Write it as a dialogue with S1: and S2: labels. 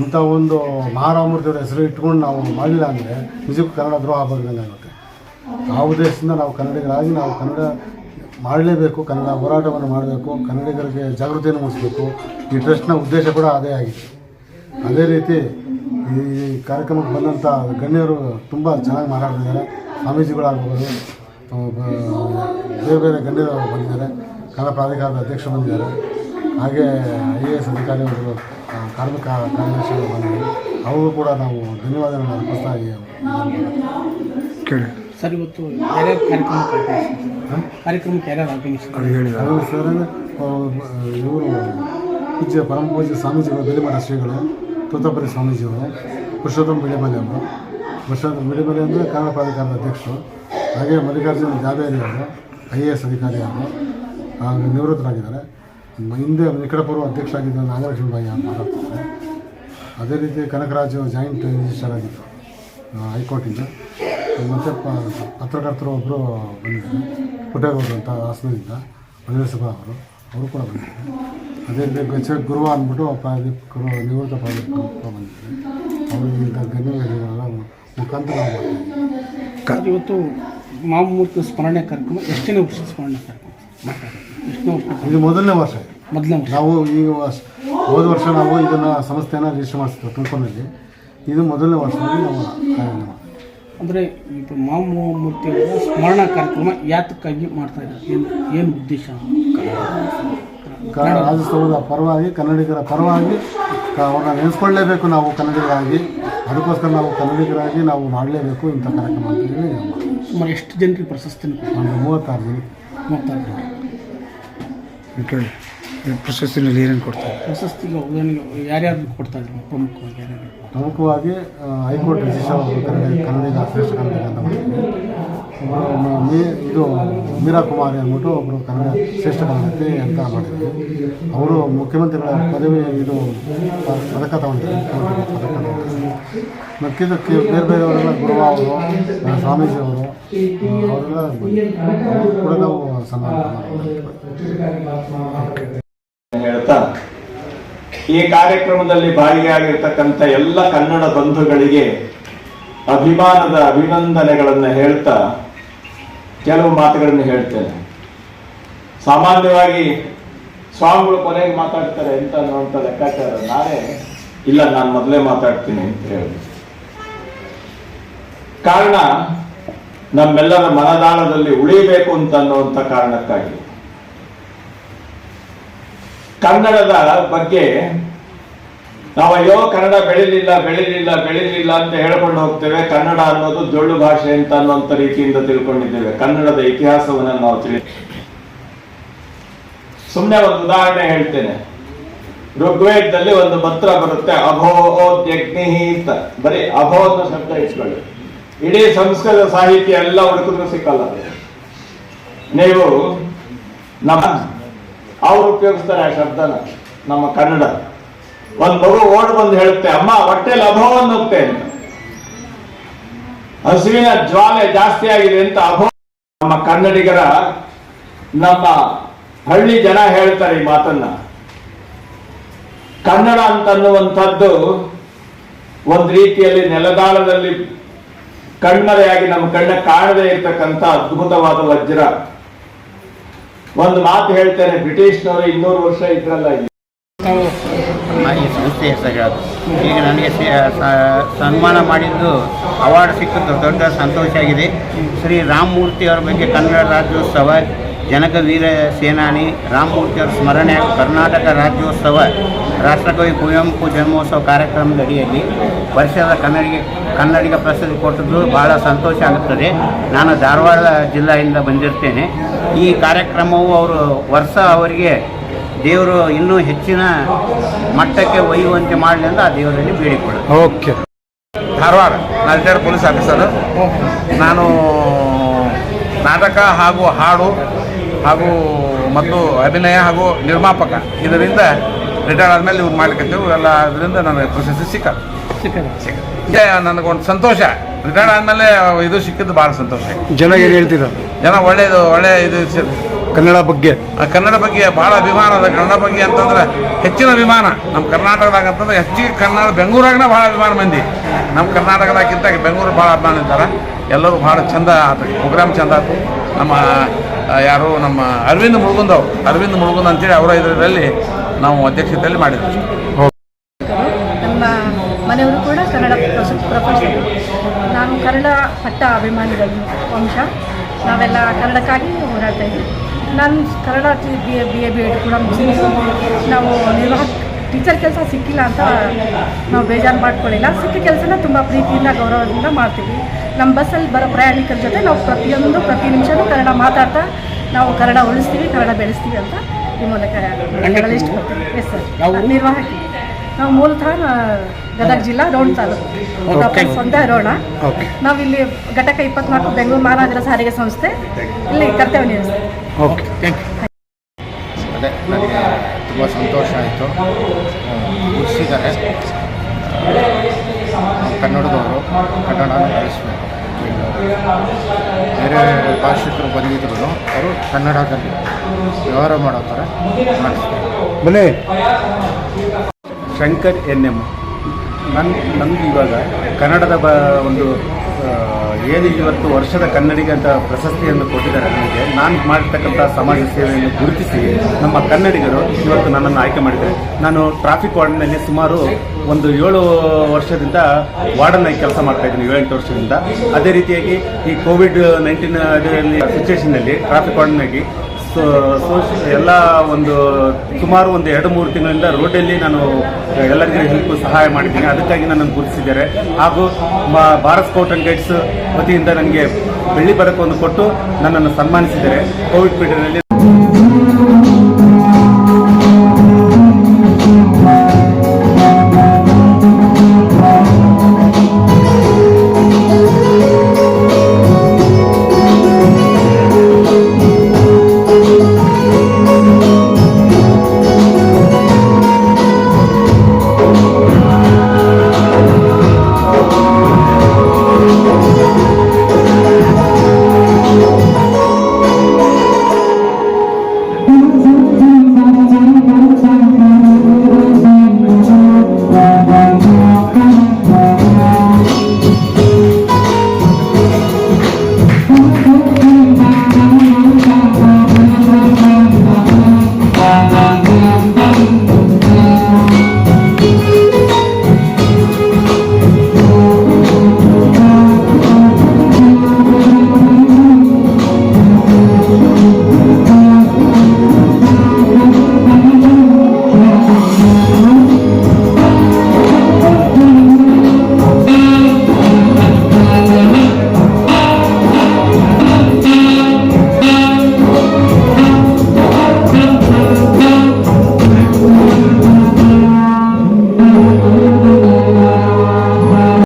S1: ಇಂಥ ಒಂದು ಮಹಾರಾಮೂರ್ತಿಯವರ ಹೆಸರು ಇಟ್ಕೊಂಡು ನಾವು ಮಾಡಲಿಲ್ಲ ಅಂದರೆ ನಿಜಕ್ಕೂ ಕನ್ನಡ ದ್ರೋಹ ಆಗುತ್ತೆ. ಆ ಉದ್ದೇಶದಿಂದ ನಾವು ಕನ್ನಡಿಗರಾಗಿ ನಾವು ಕನ್ನಡ ಮಾಡಲೇಬೇಕು, ಕನ್ನಡ ಹೋರಾಟವನ್ನು ಮಾಡಬೇಕು, ಕನ್ನಡಿಗರಿಗೆ ಜಾಗೃತಿಯನ್ನು ಮೂಡಿಸಬೇಕು. ಈ ಟ್ರಸ್ಟ್ನ ಉದ್ದೇಶ ಕೂಡ ಅದೇ ಆಗಿದೆ. ಅದೇ ರೀತಿ ಈ ಕಾರ್ಯಕ್ರಮಕ್ಕೆ ಬಂದಂಥ ಗಣ್ಯರು ತುಂಬ ಚೆನ್ನಾಗಿ ಮಾತಾಡ್ತಿದ್ದಾರೆ. ಸ್ವಾಮೀಜಿಗಳಾಗ್ಬೋದು ಬೇರೆ ಬೇರೆ ಗಣ್ಯರು ಬಂದಿದ್ದಾರೆ. ಕನ್ನಡ ಪ್ರಾಧಿಕಾರದ ಅಧ್ಯಕ್ಷರು ಬಂದಿದ್ದಾರೆ. ಹಾಗೆ ಐ ಎ ಎಸ್ ಅಧಿಕಾರಿಗಳು ಕಾರ್ಮಿಕ ಕಾರ್ಯದರ್ಶಿಗಳು ಬಂದರು ಅವರು ಕೂಡ ನಾವು ಧನ್ಯವಾದಗಳನ್ನು ಅರ್ಪಿಸ್ತಾ
S2: ಕೇಳಿ.
S3: ಸರ್ ಇವತ್ತು ಯಾರ್ಯಾರು ಕಾರ್ಯಕ್ರಮಕ್ಕೆ ಯಾರ್ಯಾರು ಆಗಮಿಸಿದ್ರು
S1: ಸರ್ ಇವರು ಪೂಜ್ಯ ಪರಮ ಪೂಜ್ಯ ಸ್ವಾಮೀಜಿಗಳು ಬೆಳಿಮಲ ಶ್ರೀಗಳು ತೋತಪುರಿ ಸ್ವಾಮೀಜಿಗಳು ಪುರುಷೋತ್ತಮ ಬಿಳಿಮಲೆ ಅವರು. ಪುರುಷೋತ್ತಮ ಬಿಳಿಮಲೆ ಅಂದರೆ ಕನ್ನಡ ಪ್ರಾಧಿಕಾರದ ಅಧ್ಯಕ್ಷರು. ಹಾಗೆ ಮಲ್ಲಿಕಾರ್ಜುನ ಜಾಬೇರಿ ಅವರು ಐ ಎ ಎಸ್ ಅಧಿಕಾರಿ ಅವರು. ನಿವೃತ್ತರಾಗಿದ್ದಾರೆ. ಹಿಂದೆ ನಿಕಟಪೂರ್ವ ಅಧ್ಯಕ್ಷರಾಗಿದ್ದ ನಾಗಲಕ್ಷ್ಮಿ ಬಾಯಿ ಅಂತ ಅದೇ ರೀತಿ ಕನಕರಾಜು ಜಾಯಿಂಟ್ ರಿಜಿಸ್ಟರ್ ಆಗಿತ್ತು ಹೈಕೋರ್ಟಿಂದ. ಮತ್ತು ಪತ್ರಕರ್ತರು ಒಬ್ಬರು ಬಂದಿದ್ದಾರೆ. ಪುಟ್ಟೇಗೌಡರು ಅಂತ ಹಾಸನದಿಂದ ಮಧುರಸಭಾ ಸಭಾ ಅವರು. ಅವರು ಕೂಡ ಬಂದಿದ್ದಾರೆ. ಅದೇ ರೀತಿ ಗಜ ಗುರುವ ಅಂದ್ಬಿಟ್ಟು ಪ್ರಾಧಿಕರು ನಿವೃತ್ತ ಪ್ರಾದೀಪ್ ಕೂಡ ಬಂದಿದ್ದಾರೆ. ಅವರು ಈಗ ಗಣ್ಯಗಳ ಮುಖಾಂತರ
S3: ಇವತ್ತು ಮಾಮೂರ್ತಿ ಸ್ಮರಣೆ ಕಾರ್ಯಕ್ರಮ ಎಷ್ಟನೇ ವರ್ಷದ ಸ್ಮರಣೆ ಕಾರ್ಯಕ್ರಮ? ವರ್ಷ
S1: ಇದು ಮೊದಲನೇ ವರ್ಷ.
S3: ಮೊದಲನೇ ವರ್ಷ
S1: ನಾವು ಈ ವರ್ಷ ಹೋದ ವರ್ಷ ನಾವು ಇದನ್ನು ಸಂಸ್ಥೆಯನ್ನು ರಿಜಿಸ್ಟರ್ ಮಾಡಿಸ್ತೀವಿ ತುಮಕೂರಿನಲ್ಲಿ. ಇದು ಮೊದಲನೇ ವರ್ಷದಲ್ಲಿ ನಾವು ಕಾರ್ಯಕ್ರಮ
S3: ಅಂದರೆ ಇದು ಮಾಮೂರ್ತಿಯವರ ಸ್ಮರಣ ಕಾರ್ಯಕ್ರಮ ಯಾತಕ್ಕಾಗಿ ಮಾಡ್ತಾ ಇದ್ದಾರೆ? ಏನು ಏನು ಉದ್ದೇಶ?
S1: ಕನ್ನಡ ರಾಜ್ಯೋತ್ಸವದ ಪರವಾಗಿ ಕನ್ನಡಿಗರ ಪರವಾಗಿ ಅವ್ರನ್ನ ನೆನೆಸ್ಕೊಳ್ಳೇಬೇಕು ನಾವು ಕನ್ನಡಿಗರಾಗಿ. ಅದಕ್ಕೋಸ್ಕರ ನಾವು ಕನ್ನಡಿಗರಾಗಿ ನಾವು ಮಾಡಲೇಬೇಕು ಇಂಥ ಕಾರ್ಯಕ್ರಮ ಅಂತೇಳಿ.
S3: ಸುಮಾರು ಎಷ್ಟು ಜನರಿಗೆ ಪ್ರಶಸ್ತಿ
S1: ಒಂದು ಮೂವತ್ತಾರು ಜನ.
S2: ಕೇಳಿ ಈ ಪ್ರಶಸ್ತಿನಲ್ಲಿ ಏನೇನು ಕೊಡ್ತಾರೆ?
S3: ಪ್ರಶಸ್ತಿಗೆ ಉದಾಹರಣೆಗೆ ಯಾರ್ಯಾರು ಕೊಡ್ತಾ ಇದ್ರು ಪ್ರಮುಖವಾಗಿ ಯಾರ್ಯಾರು
S1: ಪ್ರಮುಖವಾಗಿ ಹೈಕೋರ್ಟ್ ರಿಜಿಸ್ಟರ್ ಕನ್ನಡ ಕನ್ನಡಿಗ ಶ್ರೇಷ್ಠ ಕನ್ನಡಿಗ ಅಂತ ಮ- ಇದು ಮೀರಾ ಕುಮಾರಿ ಅಂದ್ಬಿಟ್ಟು ಒಬ್ಬರು ಕನ್ನಡ ಶ್ರೇಷ್ಠ ಕನ್ನಡತಿ ಅಂತ ಮಾಡಿದ್ರು ಅವರು ಮುಖ್ಯಮಂತ್ರಿಗಳ ಪದವಿ ಇದು ಪದಕ ತಗೊಂಡಿದ್ದಾರೆ ಪದಕ ಮಿಕ್ಕಿದ್ದಕ್ಕೆ ಬೇರೆ ಬೇರೆಯವರೆಲ್ಲ ಗುರುವ ಅವರು ಸ್ವಾಮೀಜಿ ಅವರು ಅವರೆಲ್ಲ ಕೂಡ ನಾವು ಸನ್ಮಾನ ಮಾಡ್ತೀವಿ.
S4: ಹೇಳ್ತಾ, ಈ ಕಾರ್ಯಕ್ರಮದಲ್ಲಿ ಭಾಗಿಯಾಗಿರ್ತಕ್ಕಂಥ ಎಲ್ಲ ಕನ್ನಡ ಬಂಧುಗಳಿಗೆ ಅಭಿಮಾನದ ಅಭಿನಂದನೆಗಳನ್ನು ಹೇಳ್ತಾ ಕೆಲವು ಮಾತುಗಳನ್ನು ಹೇಳ್ತೇನೆ. ಸಾಮಾನ್ಯವಾಗಿ ಸ್ವಾಮಿಗಳು ಕೊನೆಗೆ ಮಾತಾಡ್ತಾರೆ ಅಂತ ಅನ್ನುವಂಥ ಲೆಕ್ಕಾಚಾರ ನಾನೇ, ಇಲ್ಲ, ನಾನು ಮೊದಲೇ ಮಾತಾಡ್ತೀನಿ ಅಂತ ಹೇಳಿ. ಕಾರಣ, ನಮ್ಮೆಲ್ಲರ ಮನದಾಳದಲ್ಲಿ ಉಳಿಬೇಕು ಅಂತ ಅನ್ನುವಂಥ ಕಾರಣಕ್ಕಾಗಿ. ಕನ್ನಡದ ಬಗ್ಗೆ ನಾವು ಅಯ್ಯೋ ಕನ್ನಡ ಬೆಳಿಲಿಲ್ಲ ಬೆಳಿಲಿಲ್ಲ ಬೆಳಿಲಿಲ್ಲ ಅಂತ ಹೇಳ್ಕೊಂಡು ಹೋಗ್ತೇವೆ. ಕನ್ನಡ ಅನ್ನೋದು ಜೊಳ್ಳು ಭಾಷೆ ಅಂತ ಅನ್ನುವಂಥ ರೀತಿಯಿಂದ ತಿಳ್ಕೊಂಡಿದ್ದೇವೆ. ಕನ್ನಡದ ಇತಿಹಾಸವನ್ನು ನಾವು ತಿಳಿ ಸುಮ್ಮನೆ ಒಂದು ಉದಾಹರಣೆ ಹೇಳ್ತೇನೆ. ಋಗ್ವೇದದಲ್ಲಿ ಒಂದು ಮಂತ್ರ ಬರುತ್ತೆ ಅಂತ. ಬರೀ ಅಭೋ ಅನ್ನೋ ಶಬ್ದ ಇಟ್ಕೊಳ್ಳಿ. ಇಡೀ ಸಂಸ್ಕೃತ ಸಾಹಿತ್ಯ ಎಲ್ಲ ಹುಡುಕಿದ್ರು ಸಿಕ್ಕಲ್ಲ. ನೀವು ನಮ್ಮ ಅವ್ರು ಉಪಯೋಗಿಸ್ತಾರೆ ಆ ಶಬ್ದನ, ನಮ್ಮ ಕನ್ನಡ. ಒಂದ್ ಮಗು ಓಡ್ ಬಂದು ಹೇಳುತ್ತೆ, ಅಮ್ಮ, ಹೊಟ್ಟೆ ಅಭಾವ ಹೋಗ್ತೆ ಅಂತ. ಹಸುವಿನ ಜ್ವಾಲೆ ಜಾಸ್ತಿ ಆಗಿದೆ ಅಂತ ಅಭವ ನಮ್ಮ ಕನ್ನಡಿಗರ ನಮ್ಮ ಹಳ್ಳಿ ಜನ ಹೇಳ್ತಾರೆ ಈ ಮಾತನ್ನ. ಕನ್ನಡ ಅಂತನ್ನುವಂಥದ್ದು ಒಂದ್ ರೀತಿಯಲ್ಲಿ ನೆಲದಾಳದಲ್ಲಿ ಕಣ್ಮರೆಯಾಗಿ ನಮ್ಮ ಕಣ್ಣ ಕಾಣದೇ ಇರ್ತಕ್ಕಂಥ ಅದ್ಭುತವಾದ ವಜ್ರ. ಒಂದು ಮಾತು ಹೇಳ್ತೇನೆ, ಬ್ರಿಟಿಷ್ನವರು ಇನ್ನೂರು ವರ್ಷ ಇದ್ರಲ್ಲ
S5: ಈ ಸಂಸ್ಥೆ ಈಗ ನನಗೆ ಸನ್ಮಾನ ಮಾಡಿದ್ದು ಅವಾರ್ಡ್ ಸಿಕ್ಕಿದ್ದು ದೊಡ್ಡ ಸಂತೋಷ ಆಗಿದೆ. ಶ್ರೀ ರಾಮಮೂರ್ತಿ ಅವರ ಬಗ್ಗೆ ಕನ್ನಡ ರಾಜ್ಯೋತ್ಸವ ಜನಕ ವೀರ ಸೇನಾನಿ ರಾಮಮೂರ್ತಿಯವರ ಸ್ಮರಣೆ ಕರ್ನಾಟಕ ರಾಜ್ಯೋತ್ಸವ ರಾಷ್ಟ್ರಕವಿ ಕುವೆಂಪು ಜನ್ಮೋತ್ಸವ ಕಾರ್ಯಕ್ರಮದ ಅಡಿಯಲ್ಲಿ ವರ್ಷದ ಕನ್ನಡಿಗ ಕನ್ನಡಿಗ ಪ್ರಸಿದ್ಧಿ ಕೊಟ್ಟದ್ದು ಬಹಳ ಸಂತೋಷ ಆಗುತ್ತದೆ ನಾನು ಧಾರವಾಡ ಜಿಲ್ಲೆಯಿಂದ ಬಂದಿರ್ತೇನೆ. ಈ ಕಾರ್ಯಕ್ರಮವು ಅವರು ವರ್ಷ ಅವರಿಗೆ ದೇವರು ಇನ್ನೂ ಹೆಚ್ಚಿನ ಮಟ್ಟಕ್ಕೆ ಒಯ್ಯುವಂತೆ ಮಾಡಲಿ ಅಂತ ಆ ದೇವರಲ್ಲಿ ಬೇಡಿಕೊಳ್ಳಿ
S2: ಓಕೆ.
S6: ಧಾರವಾಡ ನಾನು ಪೊಲೀಸ್ ಆಫೀಸರ್. ನಾನು ನಾಟಕ ಹಾಗೂ ಹಾಡು ಹಾಗೂ ಮತ್ತು ಅಭಿನಯ ಹಾಗೂ ನಿರ್ಮಾಪಕ. ಇದರಿಂದ ರಿಟೈರ್ಡ್ ಆದಮೇಲೆ ಇವ್ರು ಮಾಡ್ಲಿಕ್ಕಂತೇವೆ ಎಲ್ಲ ಅದರಿಂದ ನನಗೆ ಪ್ರಶಸ್ತಿ ಸಿಕ್ಕದು
S3: ಸಿಕ್ಕ
S6: ಇದೇ ನನಗೊಂದು ಸಂತೋಷ. ರಿಟೈರ್ಡ್ ಆದಮೇಲೆ ಇದು ಸಿಕ್ಕಿದ್ದು ಭಾಳ ಸಂತೋಷ.
S2: ಜನ ಏನು ಹೇಳ್ತಿದ್ದಾರೆ
S6: ಜನ ಒಳ್ಳೇದು ಒಳ್ಳೆ ಇದು
S2: ಕನ್ನಡ ಬಗ್ಗೆ.
S6: ಆ ಕನ್ನಡ ಬಗ್ಗೆ ಭಾಳ ಅಭಿಮಾನ ಅದ. ಕನ್ನಡ ಬಗ್ಗೆ ಅಂತಂದ್ರೆ ಹೆಚ್ಚಿನ ಅಭಿಮಾನ. ನಮ್ಮ ಕರ್ನಾಟಕದಾಗ ಅಂತಂದ್ರೆ ಹೆಚ್ಚಿಗೆ ಕನ್ನಡ ಬೆಂಗಳೂರಾಗನ ಭಾಳ ಅಭಿಮಾನ ಮಂದಿ. ನಮ್ಮ ಕರ್ನಾಟಕದಾಗಿಂತ ಬೆಂಗಳೂರು ಭಾಳ ಅಭಿಮಾನ ಇದ್ದಾರೆ. ಎಲ್ಲರೂ ಭಾಳ ಚಂದ ಆತು. ಪ್ರೋಗ್ರಾಮ್ ಚಂದ ಆತು. ನಮ್ಮ ಯಾರು ನಮ್ಮ ಅರವಿಂದ್ ಮುಳುಗುಂದ್ ಅವ್ರು. ಅರವಿಂದ್ ಮುಳುಗುಂದ್ ಅಂತೇಳಿ ಅವರ ಇದರಲ್ಲಿ ನಾವು ಅಧ್ಯಕ್ಷತೆಯಲ್ಲಿ ಮಾಡಿದ್ವಿ.
S7: ನಮ್ಮ ಮನೆಯವರು ಕೂಡ ಕನ್ನಡ ಪ್ರೊಫೆಷನಲ್ ನಾನು ಕನ್ನಡ ಪಟ್ಟ ಅಭಿಮಾನಿಗಳು ವಂಶ. ನಾವೆಲ್ಲ ಕನ್ನಡಕ್ಕಾಗಿ ಹೋರಾಡ್ತಾ ಇದ್ದೀವಿ. ನಾನು Kannada B A B A, B, Ed ಕೂಡ ಮುಗಿಸಿದ್ದೀನಿ ನಾವು ನಿರ್ವಾಹಕ ಟೀಚರ್ ಕೆಲಸ ಸಿಕ್ಕಿಲ್ಲ ಅಂತ ನಾವು ಬೇಜಾರು ಮಾಡ್ಕೊಳ್ಳಿಲ್ಲ. ಸಿಕ್ಕ ಕೆಲಸನ ತುಂಬ ಪ್ರೀತಿಯಿಂದ ಗೌರವದಿಂದ ಮಾಡ್ತೀವಿ. ನಮ್ಮ ಬಸ್ಸಲ್ಲಿ ಬರೋ ಪ್ರಯಾಣಿಕರ ಜೊತೆ ನಾವು ಪ್ರತಿಯೊಂದು ಪ್ರತಿ ನಿಮಿಷನೂ ಕನ್ನಡ ಮಾತಾಡ್ತಾ ನಾವು ಕನ್ನಡ ಉಳಿಸ್ತೀವಿ ಕನ್ನಡ ಬೆಳೆಸ್ತೀವಿ ಅಂತ ಈ ಮೂಲಕ ಇಷ್ಟಪಡ್ತೀನಿ ಎಸ್ ಸರ್? ನಿರ್ವಾಹಕಿ. ನಾವು ಮೂಲತಃ ಗದಗ ಜಿಲ್ಲಾ ರೋಣ ತಾಲೂಕು. ಸ್ವಂತ ರೋಣ.
S2: ಓಕೆ
S7: ನಾವಿಲ್ಲಿ ಘಟಕ ಇಪ್ಪತ್ನಾಲ್ಕು ಬೆಂಗಳೂರು ಮಹಾನಗರ ಸಾರಿಗೆ ಸಂಸ್ಥೆ. ಇಲ್ಲಿ ಕರ್ತವ್ಯ ನಿರ್ವಹಿಸ್ತೀವಿ
S8: ಅದೇ ನನಗೆ ತುಂಬ ಸಂತೋಷ ಆಯಿತು. ಕನ್ನಡದವರು ಕನ್ನಡ ಬೆಳೆಸಬೇಕು. ಬೇರೆ ಭಾಷಿಕರು ಬಂದಿದ್ರು ಅವರು ಕನ್ನಡದಲ್ಲಿ ವ್ಯವಹಾರ ಮಾಡೋ ಥರ
S2: ಬಲೆ
S9: ಶಂಕರ್ ಎನ್ ಎಂ ನನ್ ನಮ್ಗೆ ಇವಾಗ ಕನ್ನಡದ ಬ ಒಂದು ಏನು ಇವತ್ತು ವರ್ಷದ ಕನ್ನಡಿಗ ಅಂತ ಪ್ರಶಸ್ತಿಯನ್ನು ಕೊಟ್ಟಿದ್ದಾರೆ ನನಗೆ ನಾನು ಮಾಡಿರ್ತಕ್ಕಂಥ ಸಮಾಜ ಸೇವೆಯನ್ನು ಗುರುತಿಸಿ ನಮ್ಮ ಕನ್ನಡಿಗರು ಇವತ್ತು ನನ್ನನ್ನು ಆಯ್ಕೆ ಮಾಡಿದ್ದಾರೆ. ನಾನು ಟ್ರಾಫಿಕ್ ವಾರ್ಡ್ನಲ್ಲಿ ಸುಮಾರು ಒಂದು ಏಳು ವರ್ಷದಿಂದ ವಾರ್ಡನ್ನಾಗಿ ಕೆಲಸ ಮಾಡ್ತಾ ಇದ್ದೀನಿ, ಏಳೆಂಟು ವರ್ಷದಿಂದ. ಅದೇ ರೀತಿಯಾಗಿ ಈ ಕೋವಿಡ್ ನೈನ್ಟೀನ್ ಅದರಲ್ಲಿ ಸಿಚುವೇಶನ್ನಲ್ಲಿ ಟ್ರಾಫಿಕ್ ವಾರ್ಡನ್ನಾಗಿ ಸೊ ಎಲ್ಲ ಒಂದು, ಸುಮಾರು ಒಂದು ಎರಡು ಮೂರು ತಿಂಗಳಿಂದ ರೋಡಲ್ಲಿ ನಾನು, ಎಲ್ಲರಿಗೂ ಹೆಲ್ಪ್ ಸಹಾಯ ಮಾಡಿದ್ದೀನಿ. ಅದಕ್ಕಾಗಿ ನನ್ನನ್ನು ಗುರುತಿಸಿದ್ದಾರೆ. ಹಾಗೂ ಭಾರತ್ ಸ್ಕೌಟ್ ಅಂಡ್ ಗೈಡ್ಸ್ ವತಿಯಿಂದ ನನಗೆ ಬೆಳ್ಳಿ ಪದಕವನ್ನು ಕೊಟ್ಟು ನನ್ನನ್ನು ಸನ್ಮಾನಿಸಿದ್ದಾರೆ. ಕೋವಿಡ್ ಪೀರಿಯಡ್ನಲ್ಲಿ